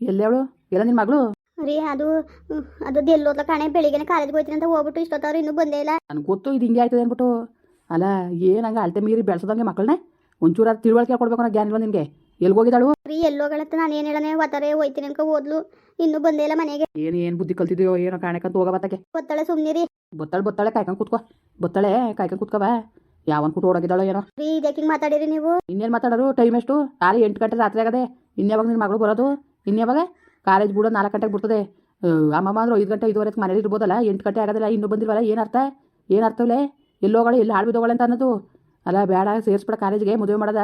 ಎಲ್ಲಿ ಅವಳು? ಎಲ್ಲ ನಿನ್ನ ಮಗಳು? ರೀ ಅದು ಅದು ಎಲ್ಲೋದ್ಲ ಕಾಣೆ ಬೆಳಿಗ್ಗೆ ಕಾಲೇಜ್ ಹೋಯ್ತೀನಿ ಅಂತ ಹೋಗ್ಬಿಟ್ಟು ಇಷ್ಟೊತ್ತವ್ರು ಇನ್ನೂ ಬಂದೇ ಇಲ್ಲ. ನನಗೆ ಗೊತ್ತು ಇದು ಹಿಂಗೆ ಆಯ್ತದೆ ಅಂದ್ಬಿಟ್ಟು. ಅಲ್ಲ ಏನ್ ಹಂಗೆ ಅಳತೆ ಮೀರಿ ಬೆಳೆಸೋದಂಗೆ ಮಕ್ಕಳನ್ನ? ಒಂಚೂರು ಅದು ತಿಳುವಳಿಕೆ ಕೊಡ್ಬೇಕು ಅನ್ನೋ ಜ್ಞಾನ ಇಲ್ವಾ ನಿನಗೆ. ಎಲ್ಲಿ ಹೋಗಿದ್ದಾಳು? ರೀ ಎಲ್ಲೋಗಳತ್ತ ನಾನು ಏನು ಹೇಳನೆ ಒತ್ತಾರೆ ಹೋಯ್ತೀನಿ ಅನ್ಕೊ ಓದ್ಲು ಇನ್ನೂ ಬಂದೇ ಇಲ್ಲ ಮನೆಗೆ. ಏನು ಏನು ಬುದ್ಧಿ ಕಲ್ತಿದ್ಯೋ ಏನೋ ಕಾಣಕಂತ ಹೋಗ ಬತ್ತಕ್ಕೆ. ಸುಮ್ಮನೆ ರೀ. ಬತ್ತಾಳೆ ಬತ್ತಾಳೆ ಕಾಯ್ಕೊಂಡು ಕೂತ್ಕೋ. ಬತ್ತಳೆ ಕಾಯ್ಕೊಂಡು ಕೂತ್ಕೋ ಬಾ. ಯಾವನ್ ಕೂಟ ಓಡೋಗಿದ್ದಾಳೋ ಏನೋ. ರೀ ಇದಕ್ಕೆ ಮಾತಾಡಿರಿ ನೀವು? ಇನ್ನೇನು ಮಾತಾಡೋರು? ಟೈಮ್ ಎಷ್ಟು? ಆರು ಎಂಟು ಗಂಟೆ ರಾತ್ರಿ ಆಗದೆ ಇನ್ಯಾವಾಗ ನಿನ್ನ ಮಗಳು ಬರೋದು? ಇನ್ಯಾವಾಗ ಕಾಲೇಜ್ ಬಿಡೋ ನಾಲ್ಕು ಗಂಟೆಗೆ ಬಿಡ್ತದೆ. ಅಮ್ಮಮ್ಮ ಅಂದ್ರೆ ಐದು ಗಂಟೆ, ಐದುವರೆಗೆ ಮನೇಲಿ ಇರ್ಬೋದಲ್ಲ, ಎಂಟು ಗಂಟೆ ಆಗೋದಿಲ್ಲ ಇನ್ನೂ ಬಂದಿಲ್ವಲ್ಲ, ಏನು ಅರ್ಥ? ಏನು ಅರ್ಥವಲೆ? ಎಲ್ಲೋಗಳು ಎಲ್ಲಿ ಹಾಳು ಬಿದ್ದೋಗಳು ಅಂತ ಅನ್ನೋದು. ಅಲ್ಲ, ಬೇಡ, ಸೇರಿಸ್ಬಿಡ ಕಾಲೇಜ್ಗೆ, ಮದುವೆ ಮಾಡೋದ.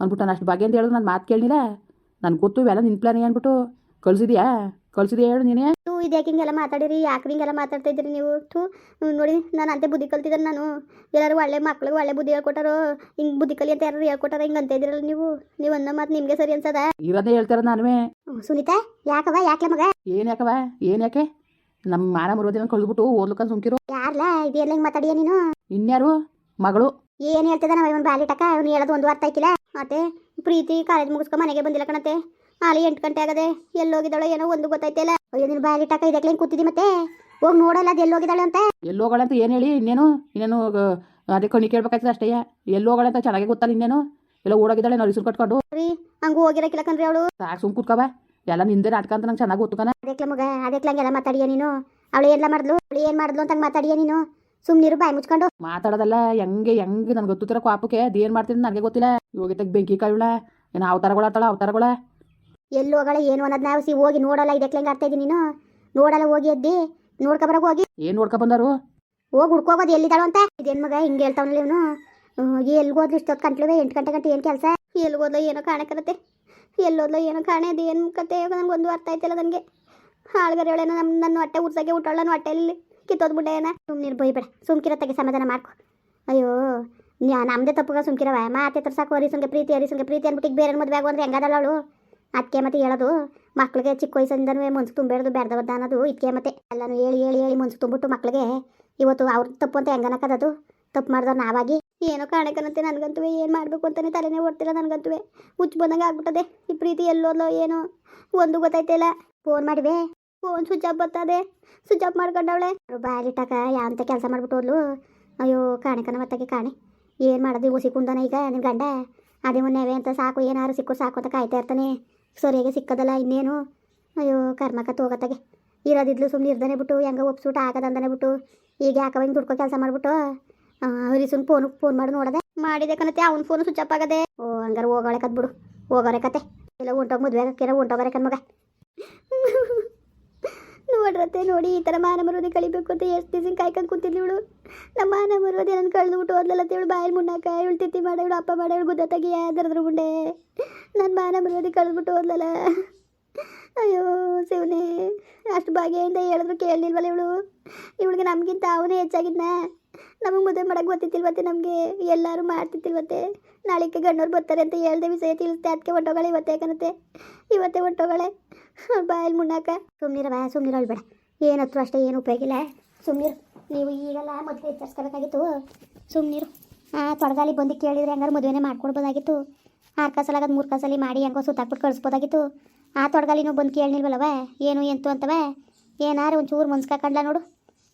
ಅಂದ್ಬಿಟ್ಟು ನಾನು ಅಷ್ಟು ಭಾಗ್ಯ ಅಂತ ಹೇಳಿದ್ರು ನಾನು ಮಾತು ಕೇಳಿಲ್ಲ ನನಗೆ ಗೊತ್ತು ಎಲ್ಲ ನಿನ್ನ ಪ್ಲಾನ್ ಅಂದ್ಬಿಟ್ಟು. ಕಳ್ಸಿದ್ಯಾ? ಕಳ್ಸಿದ್ಯಾ ಹೇಳು ನೀನೇ? ಟೂ ಯಾಕೆ ಹಿಂಗೆಲ್ಲ ಮಾತಾಡಿರಿ? ಯಾಕೆ ಹಿಂಗೆಲ್ಲ ಮಾತಾಡ್ತಾ ಇದ್ದೀರಿ ನೀವು? ಟೂ ನೋಡಿ ನಾನು ಅಂತೆ ಬುದ್ಧಿ ಕಲ್ತಿದ್ದೆ ನಾನು. ಎಲ್ಲರೂ ಒಳ್ಳೆ ಮಕ್ಳಿಗೆ ಒಳ್ಳೆ ಬುದ್ಧಿ ಹೇಳ್ಕೊಟ್ಟಾರೋ? ಹಿಂಗೆ ಬುದ್ಧಿ ಕಲಿ ಅಂತ ಯಾರು ಹೇಳ್ಕೊಟ್ಟಾರ? ಹಿಂಗೆ ಅಂತ ಇದ್ದೀರಲ್ಲ ನೀವು? ನೀವು ಅನ್ನೋ ಮಾತು ನಿಮಗೆ ಸರಿ ಅನ್ಸದ? ಇರೋದೇ ಹೇಳ್ತಾರ ನಾನುವೇ. ಸುನಿತಾ ಯಾಕವ ಯಾಕೆ ಮಗ? ಏನು ಯಾಕವ ಏನು ಯಾಕೆ? ನಮ್ಮ ಮಾನ ಮರೋದಿನ ಕಳ್ದ್ಬಿಟ್ಟು ಓದ್ಲಕ್ಕಂತ ಸುಮ್ಕಿರು. ಯಾರ್ಲ? ಇದೆಲ್ಲ ಹಿಂಗೆ ಮಾತಾಡಿಯ ನೀನು? ಇನ್ಯಾರು? ಮಗಳು? ಏನು ಹೇಳ್ತಿದ್ದ ನಾವು ಇವನು ಬಾಲಿಟಕ ಅವ್ನು ಹೇಳೋದು ಒಂದು ಅರ್ಥ ತಾಯ್ಕಿಲ್ಲ ಮತ್ತೆ ಪ್ರೀತಿ ಕಾಲೇಜ್ ಮುಗಿಸ್ಕೊ ಮನೆಗೆ ಬಂದಿಲ್ಲ ಕಣತೆ. ಅಲ್ಲಿ ಎಂಟು ಗಂಟೆ ಆಗದೆ ಎಲ್ಲೋಗಿದ್ದಾಳೋ ಏನೋ ಒಂದು ಗೊತ್ತಾಯ್ತಿಲ್ಲ. ಅಯ್ಯೋ ನೀನು ಬಾಲಿಟಕ ಇದಕ್ಕೆ ಹಿಂಗೆ ಕೂತಿದ್ದಿ ಮತ್ತೆ? ಹೋಗಿ ನೋಡಲ್ಲ ಅದು ಎಲ್ಲೋಗಿದ್ದಾಳೆ ಅಂತ. ಎಲ್ಲೋಗಳಂತ ಏನು ಹೇಳಿ ಇನ್ನೇನು? ಇನ್ನೇನು ಅದೇ ಕಣ್ಣಿ ಕೇಳ್ಬೇಕಾಯ್ತದೆ ಅಷ್ಟೇ. ಎಲ್ಲೋಗಳಂತ ಚೆನ್ನಾಗಿ ಗೊತ್ತಲ್ಲ ಇನ್ನೇನು? ಎಲ್ಲ ಓಡೋಗಿದ್ದಾಳೆ ನಾವು ಹೆಸರು ಕಟ್ಕೊಂಡು ರೀ ಹಂಗೂ ಹೋಗಿರಕ್ಕಿಲ್ಲ ಕಣ್ರಿ ಅವಳು. ಸಾಕು ಸುಮ್ ಕೂತ್ಕೋಬ ಎಲ್ಲ ನಿಂದೆ ನಾಟಕ ಅಂತ ನಂಗೆ ಚೆನ್ನಾಗಿ ಗೊತ್ತುಕನ ಅದಕ್ಕೆ ಮಗ ಅದಕ್ಕೆ ಹಂಗೆಲ್ಲ ಮಾತಾಡಿಯ ನೀನು? ಅವಳು ಎಲ್ಲ ಮಾಡಿದ್ಲು? ಅವಳು ಏನು ಮಾಡಿದ್ಲು ಅಂತ ಮಾತಾಡಿಯ ನೀನು? ಸುಮ್ಮನಿರು ಬಾಯಿ ಮುಚ್ಕೊಂಡು. ಮಾತಾಡೋದಲ್ಲ ಹೆಂಗೆ ಹೆಂಗೆ? ನನಗೆ ಗೊತ್ತಿರೋ ಕಾಪಕ್ಕೆ ಅದೇನು ಮಾಡ್ತೀನಿ ನನಗೆ ಗೊತ್ತಿಲ್ಲ. ಇವಾಗ ಬೆಂಕಿ ಕಾಯುಳ ಏನು ಅವತಾರಗಳು ಅವತಾರಗಳ ಎಲ್ಲಿ ಹೋಗಲ್ಲ ಏನು ಅನ್ನೋದು ನಾವು ಸಿ ಹೋಗಿ ನೋಡಲ್ಲ ಇದಕ್ಕೆ ಹೆಂಗೆ ಆಗ್ತಾ ಇದ್ದೀನಿ ನೀನು? ನೋಡಲ್ಲ ಹೋಗಿ ಎದ್ದಿ ನೋಡ್ಕೊಬರಕ್ಕೆ ಹೋಗಿ. ಏನು ನೋಡ್ಕೊ ಬಂದರು? ಹೋಗಿ ಹುಡ್ಕೋಬೋದು ಎಲ್ಲಿದ್ದಾಳು ಅಂತ. ಇದೇನು ಮಗ ಹಿಂಗೆ ಹೇಳ್ತಾವನಲ್ಲ ಇವನು. ಎಲ್ಲಿ ಹೋದ್ಲು ಇಷ್ಟೊತ್ತು ಕಂಟ್ಲುವೆ ಎಂಟು ಗಂಟೆ ಗಂಟೆ ಏನು ಕೆಲಸ? ಎಲ್ಲಿ ಹೋದ್ಲು ಏನೋ ಕಾಣಕತ್ತೆ ಎಲ್ಲೋದ್ಲು ಏನೋ ಕಾಣೆ ಅದು ಏನು ಕತೆ? ನನಗೆ ಒಂದು ಅರ್ಥ ಆಯ್ತಿಲ್ಲ ನನಗೆ. ಹಾಳ್ಗರೆಯೊಳೇನ ನಮ್ಮ ನನ್ನ ಹೊಟ್ಟೆ ಉರ್ಸಾಗೆ ಊಟಳ್ಳನ ಹೊಟ್ಟೆಯಲ್ಲಿ ಕಿತ್ತೋದ್ ಏನ? ಸುಮ್ಮನೆ ಬೈಬೇಡ. ಸುಮ್ಕಿರತ್ತಾಗೆ ಸಮಾಧಾನ ಮಾಡ್ಕೊ. ಅಯ್ಯೋ ನಮ್ದೇ ನಮ್ಮದೇ ತಪ್ಪುಗ ಸುಮ್ಕಿರವ. ಮಾತೆ ತರ್ಸಾಕು ಅರಿಸಂಗೆ ಪ್ರೀತಿ ಅರಿಸಂಗೆ ಪ್ರೀತಿ ಅನ್ಬಿಟ್ಟಿಗೆ ಬೇರೆ ಮದುವೆ ಆಗುವಂದ್ರೆ ಹೆಂಗದಲ್ಲ ಅವಳು? ಅದಕ್ಕೆ ಮತ್ತೆ ಹೇಳೋದು, ಮಕ್ಳಿಗೆ ಚಿಕ್ಕ ವಯಸ್ಸಿಂದನೂ ಮನ್ಸು ತುಂಬೇಡ್ದು ಬೇಡ್ದವದ್ದ ಅನ್ನೋದು ಇದಕ್ಕೆ ಮತ್ತೆ. ಎಲ್ಲನೂ ಹೇಳಿ ಹೇಳಿ ಹೇಳಿ ಮನ್ಸು ತುಂಬಿಟ್ಟು ಮಕ್ಳಿಗೆ ಇವತ್ತು ಅವ್ರ ತಪ್ಪು ಅಂತ ಹೆಂಗನಕ್ಕದದು ತಪ್ಪು ಮಾಡ್ದವ್ರು ನಾವಾಗಿ? ಏನೋ ಕಾಣಕನಂತೆ ನನಗಂತೂ ಏನು ಮಾಡಬೇಕು ಅಂತಲೇ ತಲೆನೇ ಓಡ್ತಿಲ್ಲ ನನಗಂತೂ ಹುಚ್ಚು ಬಂದಂಗೆ ಆಗ್ಬಿಟ್ಟದೆ, ಈ ಪ್ರೀತಿ ಎಲ್ಲೋದ್ಲೋ ಏನೋ? ಒಂದು ಗೊತ್ತಾಯ್ತಿಲ್ಲ. ಫೋನ್ ಮಾಡಿವೆ, ಫೋನ್ ಸ್ವಿಚ್ ಆಫ್ ಬರ್ತದೆ. ಸ್ವಿಚ್ ಆಫ್ ಮಾಡ್ಕೊಂಡವಳೆ. ಬಾಲಿಟ್ಟಾಕ ಯಾಂತ ಕೆಲಸ ಮಾಡ್ಬಿಟ್ಟು ಹೋದ್ಲು. ಅಯ್ಯೋ ಕಾಣಕನ ಮತ್ತಾಗೆ ಕಾಣೆ. ಏನು ಮಾಡೋದು ಉಸಿ ಕುಂದನ ಈಗ ನಿನ್ನ ಗಂಡ? ಅದೇ ಮೊನ್ನೆವೆ ಅಂತ ಸಾಕು, ಏನಾರು ಸಿಕ್ಕು ಸಾಕು ಅಂತ ಕಾಯ್ತಾ ಇರ್ತಾನೆ. ಸರಿಯಾಗಿ ಸಿಕ್ಕದಲ್ಲ, ಇನ್ನೇನು? ಅಯ್ಯೋ ಕರ್ಮಕ ತೋಗತ್ತಾಗೆ. ಇರೋದಿದ್ಲು ಸುಮ್ಮನೆ ಇರ್ದಾನೆ ಬಿಟ್ಟು, ಹೆಂಗೆ ಒಪ್ಸೂಟ ಆಗದಂದನೆ ಬಿಟ್ಟು, ಈಗ ಯಾಕವ ಹಿಂಗೆ ದುಡ್ಕೋ ಕೆಲಸ ಮಾಡಿಬಿಟ್ಟು? ಹರಿಸುನ್ ಫೋನ್ ಫೋನ್ ಮಾಡಿ ನೋಡದೆ. ಮಾಡಿದೆ ಕಣತೆ ಅವ್ನ ಫೋನು ಸ್ವಿಚ್ ಅಪ್ ಆಗದೆ. ಓ, ಹಂಗಾರೆ ಹೋಗೋಳೆ ಕತ್ ಬಿಡು, ಹೋಗೋರೆ ಕತೆ. ಇಲ್ಲ ಹೊಂಟೋಗಿ ಮದುವೆ ಹಾಕಿರ ಹೊಂಟೋಗೋರೆ ಕಣ್ಮಗ ನೋಡ್ರತ್ತೆ ನೋಡಿ, ಈ ಥರ ಮಾನ ಮರುದಿ ಕಳಿಬೇಕು ಅಂತ ಎಷ್ಟು ದಿವಸ ಕಾಯ್ಕೊಂಡು ಕೂತಿದ್ಲಿ ಇವಳು. ನಮ್ಮ ಮಾನ ಮರುದಿ ನನ್ನ ಕಳೆದ್ಬಿಟ್ಟು ಹೋದ್ಲಲ್ಲ ಇವಳು ಬಾಯಲ್ಲಿ ಮುನ್ನಾಕ ಇವಳು ತಿತ್ತಿ ಮಾಡ ಅಪ್ಪ ಮಾಡ ಗುದ್ದ ಗುಂಡೆ. ನನ್ನ ಮಾನ ಮರ್ಯಾದೆ ಕಳೆದ್ಬಿಟ್ಟು ಹೋದ್ಲಲ್ಲ ಅಯ್ಯೋ ಶಿವನೇ, ಅಷ್ಟು ಭಾಗ್ಯಿಂದ ಹೇಳಿದ್ರು ಕೇಳಲಿಲ್ವಲ್ಲ ಇವಳು? ಇವಳಿಗೆ ನಮಗಿಂತ ಅವನೇ ಹೆಚ್ಚಾಗಿದ್ನ? ನಮಗೆ ಮದುವೆ ಮಾಡಕ್ಕೆ ಗೊತ್ತಿತ್ತಿಲ್ವತ್ತೆ ನಮಗೆ? ಎಲ್ಲರೂ ಮಾಡ್ತಿತ್ತಿಲ್ವತ್ತೆ? ನಾಳೆಗೆ ಗಣ್ಣವ್ರು ಬರ್ತಾರೆ ಅಂತ ಹೇಳ್ದೆ ವಿಷಯ ತಿಳಿಸ್ತೆ ಅದಕ್ಕೆ ಹೊಂಟೋಗಳೆ ಇವತ್ತೆ ಕನತೆ ಇವತ್ತೇ ಹೊಂಟೋಗಳೆ. ಬಾಯಲ್ಲಿ ಮುನ್ನಾಕ ಸುಮ್ಮನಿರವ ಸುಮ್ಮನಿರೋಳು ಬೇಡ. ಏನತ್ತು ಅಷ್ಟೇ, ಏನು ಉಪಯೋಗಿಲ್ಲ ಸುಮ್ಮನಿರು ನೀವು ಈಗೆಲ್ಲ ಮದುವೆ ಎಚ್ಚರಿಸ್ಕೋಬೇಕಾಗಿತ್ತು. ಸುಮ್ಮನಿರು ಆ, ತೊಡಗಾಲಿ ಬಂದು ಕೇಳಿದ್ರೆ ಹೆಂಗಾರು ಮದುವೆನೇ ಮಾಡ್ಕೊಡ್ಬೋದಾಗಿತ್ತು. ಆರು ಕಾಸಲಾಗದು ಮೂರು ಕಸಲಿ ಮಾಡಿ ಹೆಂಗೋ ಸುತ್ತಾಕ್ಬಿಟ್ಟು ಕಳಿಸ್ಬೋದಾಗಿತ್ತು. ಆ ತೊಡಗಾಲಿನೂ ಬಂದು ಕೇಳಿಲ್ವಲ್ಲವ ಏನು ಎಂತು ಅಂತವ ಏನಾರು ಒಂಚೂರು ಮುನ್ಸ್ಕಾಕಂಡ್ಲ ನೋಡು.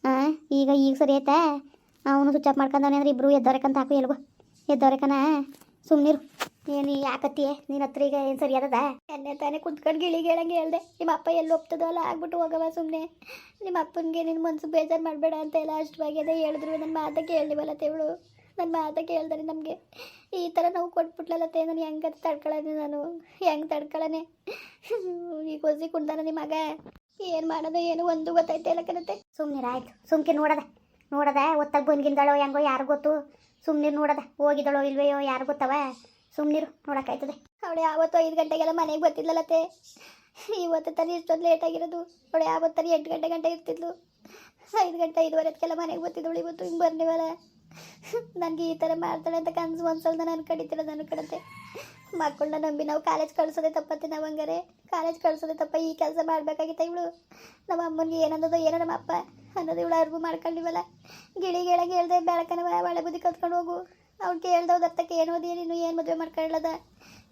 ಹಾಂ ಈಗ ಈಗ ಸರಿ ಆಯ್ತಾ ಅವನು ಸ್ವಿಚ್ ಆಫ್ ಮಾಡ್ಕೊಂಡವನೇ ಅಂದ್ರೆ ಇಬ್ಬರು ಎದ್ದೋರೆಕಂತ ಹಾಕು ಎಲ್ಗೋ. ಎದ್ದೋರೆಕನ ಸುಮ್ಮನಿರು ಏನು ಯಾಕತ್ತಿಯೇ ನಿನ್ನ ಹತ್ರ ಈಗ ಏನು ಸರಿ ಅದದ ಎಣ್ಣೆ ತಾನೇ ಕುತ್ಕೊಂಡು ಗಿಳಿ ಹೇಳಂಗೆ ಹೇಳ್ದೆ. ನಿಮ್ಮ ಅಪ್ಪ ಎಲ್ಲಿ ಒಪ್ತದೋ ಅಲ್ಲ ಆಗ್ಬಿಟ್ಟು ಹೋಗವ ಸುಮ್ಮನೆ ನಿಮ್ಮ ಅಪ್ಪನಿಗೆ ನಿನ್ನ ಮನ್ಸು ಬೇಜಾರು ಮಾಡಬೇಡ ಅಂತ ಎಲ್ಲ ಅಷ್ಟು ಅದೇ ಹೇಳಿದ್ರು. ನನ್ನ ಮಾತ ಕೇಳಲಿವಲ್ಲ ತೆವಳು. ನನ್ನ ಮಾತಾ ಕೇಳ್ದಾರೆ ನಮಗೆ. ಈ ಥರ ನಾವು ಕೊಟ್ಬಿಟ್ಲಲ್ಲತ್ತೆ ನಾನು ಹೆಂಗೆ ತಡ್ಕೊಳ್ಳೋದು ನಾನು? ಹೆಂಗೆ ತಡ್ಕೊಳ್ಳನೆ ಈಗ ಹೊಸಿ ಕುಂಡಾನ ನಿಮ್ಮ ಮಗ. ಏನು ಮಾಡೋದು ಏನು ಒಂದು ಗೊತ್ತಾಯ್ತಾ ಇಲ್ಲ ಕನತ್ತೆ ಸುಮ್ಮನೆ ಆಯ್ತು. ಸುಮ್ಕೆ ನೋಡದ. ನೋಡದ ಒತ್ತಾಗ ಬಂದ್ಗಿಂದಳೋ ಹೆಂಗೋ ಯಾರು ಗೊತ್ತು? ಸುಮ್ಮನೆ ನೋಡದ. ಹೋಗಿದ್ದಳೋ ಇಲ್ವೆಯೋ ಯಾರು ಗೊತ್ತವ? ಸುಮ್ಮನಿರು ನೋಡೋಕ್ಕಾಯ್ತದೆ. ಅವಳು ಯಾವತ್ತು ಐದು ಗಂಟೆಗೆಲ್ಲ ಮನೆಗೆ ಬರ್ತಿದ್ಲಲ್ಲತ್ತೆ ಇವತ್ತು ತಾನೇ ಇಷ್ಟೊಂದು ಲೇಟ್ ಆಗಿರೋದು. ಅವಳು ಯಾವತ್ತು ತಾನೇ ಎಂಟು ಗಂಟೆ ಗಂಟೆ ಇರ್ತಿದ್ಲು. ಐದು ಗಂಟೆ ಐದುವರೆದಕ್ಕೆಲ್ಲ ಮನೆಗೆ ಬರ್ತಿದ್ದಳು ಇವತ್ತು. ಹಿಂಗೆ ಬರ್ನಿವಲ್ಲ ನನಗೆ ಈ ಥರ ಮಾಡ್ತಾಳೆ ಅಂತ ಕನಸು ಒಂದ್ಸಲ ನಾನು ಕಡಿತಿಲ್ಲ ನನ್ನ ಕಡತೆ. ಮಕ್ಕಳನ್ನ ನಂಬಿ ನಾವು ಕಾಲೇಜ್ ಕಳ್ಸೋದೇ ತಪ್ಪತ್ತೆ ನಾವು ಹಂಗಾರೆ. ಕಾಲೇಜ್ ಕಳ್ಸೋದೇ ತಪ್ಪ, ಈ ಕೆಲಸ ಮಾಡಬೇಕಾಗಿತ್ತ ಇವಳು. ನಮ್ಮ ಅಮ್ಮನಿಗೆ ಏನಂದದೋ ಏನೋ ನಮ್ಮ ಅಪ್ಪ ಅನ್ನೋದು ಇವಳು ಅರ್ಬು ಮಾಡ್ಕೊಂಡಿವಲ್ಲ. ಗಿಳಿ ಗಿಳಗೆ ಹೇಳ್ದೆ ಬೆಳಕನ ಒಳ್ಳೆ ಬುದ್ಧಿ ಕಲ್ತ್ಕೊಂಡು ಹೋಗು. ಅವ್ನು ಕೇಳ್ದವ್ದು ಅರ್ಥಕ್ಕೆ ಏನು ಓದಿ, ನೀನು ಏನು ಮದುವೆ ಮಾಡ್ಕೊಳ್ಳದ?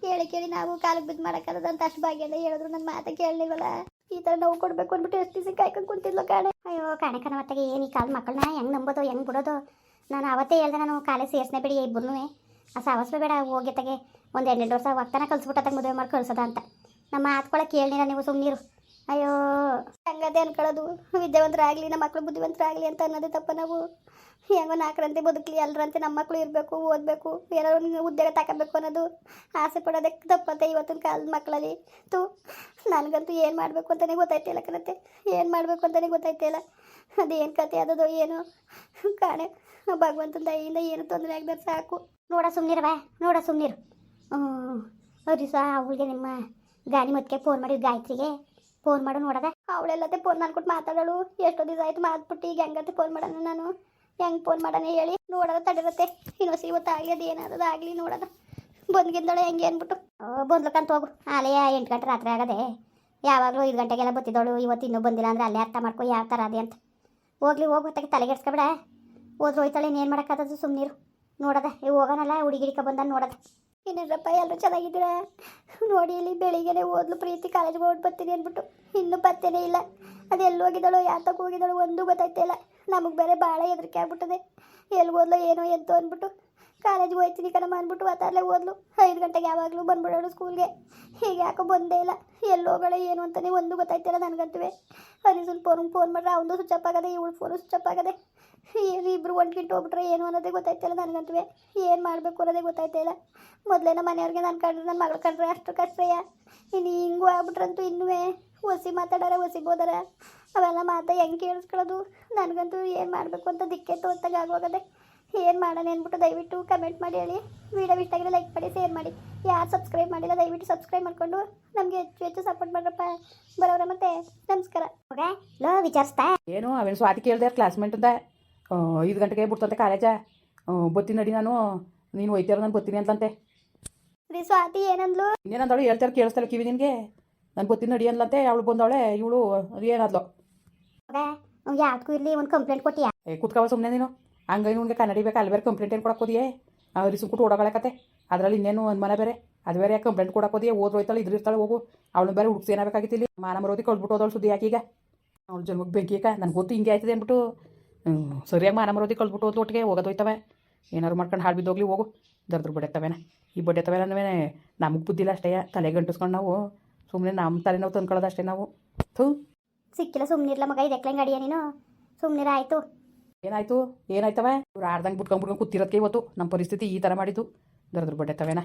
ಹೇಳಿ ಕೇಳಿ ನಾವು ಕಾಲಿಗೆ ಬಿದ್ದು ಮಾಡೋಕ್ಕಲ್ಲದ ಅಂತ ಅಷ್ಟು ಭಾಗ್ಯದ ಹೇಳಿದ್ರು ನನ್ನ ಮಾತ ಕೇಳಲಿವಲ್ಲ ಈ ಥರ ನೋವು ಕೊಡಬೇಕು ಅಂದ್ಬಿಟ್ಟು ಎಷ್ಟು ದಿವಸ ಕಾಯ್ಕೊಂಡು ಕುಂತಿದ್ಲು ಕಾಣೆ. ಅಯ್ಯೋ ಕಾಣೆ ಕಣ ಮತ್ತೆ ಏನು ಈ ಕಾಲು ಮಕ್ಕಳನ್ನ ಹೆಂಗೆ ನಂಬೋದು, ಹೆಂಗೆ ಬಿಡೋದು? ನಾನು ಅವತ್ತೇ ಹೇಳ್ದೆ ನಾನು ಕಾಲೇಜ್ ಸೇರಿಸ್ನೇ ಬಿಡಿ ಇಬ್ಬರೂ ಆ ಸಾವಸ್ಬೇ ಬೇಡ ತಗೆ ಒಂದು ಎರಡೆರಡು ವರ್ಷ ಒಗ್ತಾನ ಕಲ್ಸ್ಬಿಟ್ಟದಾಗ ಮದುವೆ ಮಾಡಿ ಕಳ್ಸೋದ ಅಂತ. ನಮ್ಮ ಮಾತ್ಕೊಳಕ್ಕೆ ಕೇಳಿರ ನೀವು ಸುಮ್ಮನಿರು ಅಯ್ಯೋ. ಹಂಗದೆ ಅನ್ಕೊಳ್ಳೋದು. ವಿದ್ಯಾವಂತರಾಗಲಿ ನಮ್ಮ ಮಕ್ಕಳು ಬುದ್ಧಿವಂತರಾಗಲಿ ಅಂತ ಅನ್ನೋದೇ ತಪ್ಪ ನಾವು. ಹೆಂಗೋ ನಾಲ್ಕರಂತೆ ಬದುಕಲಿ ಎಲ್ಲರಂತೆ ನಮ್ಮ ಮಕ್ಕಳು ಇರಬೇಕು ಓದಬೇಕು ಏನೋ ಒಂದು ಉದ್ಯೋಗ ತಗೋಬೇಕು ಅನ್ನೋದು ಆಸೆ ಪಡೋದಕ್ಕೆ ತಪ್ಪತ್ತೆ ಇವತ್ತಿನ ಕಾಲದ ಮಕ್ಕಳಲ್ಲಿ. ತು ನನಗಂತೂ ಏನು ಮಾಡಬೇಕು ಅಂತಲೇ ಗೊತ್ತಾಯ್ತಿಲ್ಲ ಕಣತ್ತೆ. ಏನು ಮಾಡಬೇಕು ಅಂತಲೇ ಗೊತ್ತಾಯ್ತಿಲ್ಲ ಅದೇನು ಕತೆ ಅದೋ ಏನು. ಕಾಣೆ ಭಗವಂತನ ದಯಿಂದ ಏನು ತೊಂದರೆ ಆಗದ್ರೆ ಸಾಕು. ನೋಡ ಸುಮ್ಮನಿರವ ನೋಡ ಸುಮ್ಮನಿರು ಅವ್ರಿ ಸಹ ಅವಳಿಗೆ ನಿಮ್ಮ ಗಾಡಿ ಮತ್ಕೆ ಫೋನ್ ಮಾಡಿದ್ರು ಗಾಯತ್ರಿಗೆ. ಫೋನ್ ಮಾಡು ನೋಡದ. ಅವಳೆಲ್ಲತ್ತೆ ಫೋನ್ ಮಾಡ್ಕೊಟ್ಟು ಮಾತಾಡೋಳು. ಎಷ್ಟೋ ದಿವಸ ಆಯ್ತು ಮಾತ್ಬಿಟ್ಟು ಈಗ ಹೆಂಗತ್ತೆ ಫೋನ್ ಮಾಡೋಣ ನಾನು. ಹೆಂಗೆ ಫೋನ್ ಮಾಡೋಣ ಹೇಳಿ. ನೋಡೋದ ತಡಿರುತ್ತೆ. ಇನ್ನೊಸಿ ಇವತ್ತಾಗಲಿ ಅದು ಏನಾದ್ರು ಆಗಲಿ ನೋಡೋದ. ಬಂದ್ಗಿಂದಳು ಹೆಂಗೆ ಅಂದ್ಬಿಟ್ಟು. ಬಂದ್ಲಕ್ಕಂತ ಹೋಗು. ಅಲ್ಲೇ ಎಂಟು ಗಂಟೆ ರಾತ್ರಿ ಆಗದೆ. ಯಾವಾಗಲೂ ಐದು ಗಂಟೆಗೆಲ್ಲ ಬತ್ತಿದ್ದೋಳು ಇವತ್ತು ಇನ್ನೂ ಬಂದಿಲ್ಲ ಅಂದರೆ ಅಲ್ಲೇ ಅರ್ಥ ಮಾಡ್ಕೊ ಯಾವ ಥರ ಅದೇ ಅಂತ. ಹೋಗ್ಲಿ, ಹೋಗು ತಗೆ ತಲೆಗೆಡ್ಸ್ಕೊಬೇಡ ಹೋದ್ರೆ ಹೋಯ್ತಾಳೆ ಇನ್ನೇನು ಮಾಡೋಕ್ಕಾಗದು ಸುಮ್ಮನೀರು ನೋಡದ ಹೋಗೋಣಲ್ಲ ಹುಡುಗಿಡಿಕ ಬಂದ ನೋಡದ. ಇನ್ನೇನಪ್ಪ ಎಲ್ಲರೂ ಚೆನ್ನಾಗಿದ್ದೀರಾ? ನೋಡಿ, ಇಲ್ಲಿ ಬೆಳಿಗ್ಗೆನೆ ಓದ್ಲು ಪ್ರೀತಿ ಕಾಲೇಜ್ಗೆ ಹೋಗಿ ಬರ್ತೀನಿ ಅಂದ್ಬಿಟ್ಟು. ಇನ್ನೂ ಪತ್ತೇನೇ ಇಲ್ಲ. ಅದು ಎಲ್ಲಿ ಹೋಗಿದ್ದಾಳೋ ಯಾತಕ್ಕೆ ಹೋಗಿದ್ದಾಳೋ ಒಂದೂ ಗೊತ್ತಾಯ್ತಾ ಇಲ್ಲ. ನಮಗೆ ಬೇರೆ ಭಾಳ ಹೆದರಿಕೆ ಆಗ್ಬಿಟ್ಟದೆ. ಎಲ್ಲಿ ಓದ್ಲೋ, ಏನೋ ಎಂತೋ ಅಂದ್ಬಿಟ್ಟು. ಕಾಲೇಜ್ಗೆ ಹೋಯ್ತೀನಿ ಕಣಮ್ಮ ಅಂದ್ಬಿಟ್ಟು ಮಾತಾಡಲೇ ಓದ್ಲು. ಐದು ಗಂಟೆಗೆ ಯಾವಾಗಲೂ ಬಂದ್ಬಿಡೋಳು ಸ್ಕೂಲ್ಗೆ. ಹೀಗೆ ಯಾಕೋ ಬಂದೇ ಇಲ್ಲ. ಎಲ್ಲೋಗಳೇ ಏನು ಅಂತಲೇ ಒಂದು ಗೊತ್ತಾಯ್ತಿಲ್ಲ ನನಗಂತೂ. ಸ್ವಲ್ಪ ಫೋನ್ ಫೋನ್ ಮಾಡ್ರೆ ಅವನು ಸ್ವಿಚ್ ಅಪ್ ಆಗದೆ, ಇವಳು ಫೋನು ಸ್ವಿಚ್ ಅಪ್ ಆಗದೆ. ಇಬ್ರು ಒಂದ್ಕಿಂಟು ಹೋಗ್ಬಿಟ್ರೆ ಏನು ಅನ್ನೋದೇ ಗೊತ್ತಾಯ್ತಿಲ್ಲ ನನಗಂತೂ. ಏನು ಮಾಡಬೇಕು ಅನ್ನೋದೇ ಗೊತ್ತಾಯ್ತಾ ಇಲ್ಲ. ಮೊದಲೇ ನಮ್ಮ ಮನೆಯವ್ರಿಗೆ ನಾನು ಕಂಡ್ರೆ ನನ್ನ ಮಗಳು ಕಂಡ್ರೆ ಅಷ್ಟು ಕಷ್ಟಯ್ಯ. ಇನ್ನು ಹಿಂಗೂ ಆಗ್ಬಿಟ್ರಂತೂ ಇನ್ನೂ ಒಸಿ ಮಾತಾಡಾರ, ಒಸಿ ಬೋದಾರ. ಅವೆಲ್ಲ ಮಾತಾ ಹೆಂಗೆ ಕೇಳಿಸ್ಕೊಳ್ಳೋದು? ನನಗಂತೂ ಏನು ಮಾಡಬೇಕು ಅಂತ ದಿಕ್ಕೆ ತೋರ್ತಾಗ ಆಗೋಗದೆ. ಏನು ಮಾಡೋಣ ಅಂದ್ಬಿಟ್ಟು ದಯವಿಟ್ಟು ಕಮೆಂಟ್ ಮಾಡಿ ಹೇಳಿ. ವೀಡಿಯೋ ಇಷ್ಟ ಆಗಿರೋ ಲೈಕ್ ಮಾಡಿ ಶೇರ್ ಮಾಡಿ. ಯಾರು ಸಬ್ಸ್ಕ್ರೈಬ್ ಮಾಡಿಲ್ಲ ದಯವಿಟ್ಟು ಸಬ್ಸ್ಕ್ರೈಬ್ ಮಾಡಿಕೊಂಡು ನಮಗೆ ಹೆಚ್ಚು ಹೆಚ್ಚು ಸಪೋರ್ಟ್ ಮಾಡ್ರಪ್ಪ. ಬರೋರ ಮತ್ತೆ. ನಮಸ್ಕಾರ. ಓಕೆ ಲೋ ವಿಚಾರಿಸ್ತಾ? ಏನು ಅವೇನು ಸ್ವಾತಿ ಕೇಳಿದೆ ಕ್ಲಾಸ್ಮೇಟ್ ಅಂತ ಐದು ಗಂಟೆಗೆ ಬಿಡ್ತಂತೆ ಕಾಲೇಜ ಬತ್ತಿ ನಡಿ ನಾನು. ನೀನು ಹೋಯ್ತಾರ ನಾನು ಬತ್ತೀನಿ ಅಂತಂತೆ ರೀ ಸ್ವಾತಿ ಏನಂದ್ಲು? ಇನ್ನೇನಂದಳು ಹೇಳ್ತಾರೆ ಕೇಳಿಸ್ತಾಳೆ ಕಿವಿ ನಿನಗೆ. ನಾನು ಬತ್ತೀನಿ ನಡಿ ಅಂದ್ಲಂತೆ ಅವಳು ಬಂದವಳೆ ಇವಳು ಏನಾದ್ಲು ಯಾವ್ದಕ್ಕೂ ಇರಲಿ ಒಂದು ಕಂಪ್ಲೇಂಟ್ ಕೊಟ್ಟಿಯಾ? ಏ ಕುತ್ಕವ ಸುಮ್ಮನೆ ನೀನು. ಹಂಗಾಗಿ ನಿನ್ಗೆ ಕನ್ನಡಿ ಬೇಕು? ಅಲ್ಲಿ ಬೇರೆ ಕಂಪ್ಲೇಂಟ್ ಏನು ಕೊಡಕ್ಕೆ ಹೋದಿಯೇ? ಅವ್ರು ಸುಮ್ಕುಟ್ಟು ಓಡಾಗಳಕತ್ತೆ ಅದರಲ್ಲಿ ಇನ್ನೇನು ಅನುಮಾನ ಮನೆ ಬೇರೆ. ಅದು ಬೇರೆ ಕಂಪ್ಲೇಂಟ್ ಕೊಡಕ್ಕೆ ಹೋದಿಯೇ? ಓದ್ ಹೋಯ್ತಾಳೆ ಇದ್ರ ಇರ್ತಾಳೆ, ಹೋಗು. ಅವಳು ಬೇರೆ ಹುಡುಕ್ಸಿ ಏನಾಗಬೇಕಾಗಿತ್ತು ಇಲ್ಲಿ? ಮಾನ ಕಳ್ಬಿಟ್ಟು ಹೋದಳು ಸುದ್ದಿ ಯಾಕೀಗ ಅವಳು ಜನ್ಮಕ್ಕೆ ಬೆಂಕಿ ಯಾಕ ನನಗೆ ಗೊತ್ತು ಹಿಂಗೆ ಆಯ್ತದೆ ಅಂದ್ಬಿಟ್ಟು. ಸರಿಯಾಗಿ ಮಾನ ಮರೋದಿ ಕಳ್ಬಿಟ್ಟು ಹೋದ್ಲು ಒಟ್ಟಿಗೆ ಹೋಗೋದೋಯ್ತವೆ ಏನಾರು ಮಾಡ್ಕೊಂಡು ಹಾಳು ಬಿದ್ದೋಗ್ಲಿ, ಹೋಗು. ದರ್ದ್ರ ಬಡಿಯತ್ತವೇನ ಈ ಬಡಿಯತ್ತವೆ ಅಂದ್ರೆ ನಮಗೆ ಬುದ್ಧಿಲ್ಲ ಅಷ್ಟೇ, ತಲೆ ಗಂಟಿಸ್ಕೊಂಡು ನಾವು. ಸುಮ್ಮನೆ ನಮ್ಮ ತಲೆನೋವು ತಂದ್ಕೊಳ್ಳೋದು ಅಷ್ಟೇ ನಾವು. ಥೂ. ಸಿಕ್ಕಿಲ್ಲ ಸುಮ್ಮನಿರ್ಲ ಮಗ ಇದೆಕ್ಲಂಗೆ ಅಡಿಯ ನೀನು. ಸುಮ್ಮನಿರ ಆಯಿತು. ಏನಾಯ್ತು? ಏನಾಯ್ತವೆ? ಇವ್ರು ಆಡ್ದಂಗೆ ಬಿಟ್ಕೊಂಡ್ಬಿಟ್ಕೊಂಡು ಕೂತಿರೋದಕ್ಕೆ ಇವತ್ತು ನಮ್ಮ ಪರಿಸ್ಥಿತಿ ಈ ಥರ ಮಾಡಿದ್ದು. ಬಡ್ಡೆ ಬಡ್ಡೆತ್ತವೇನ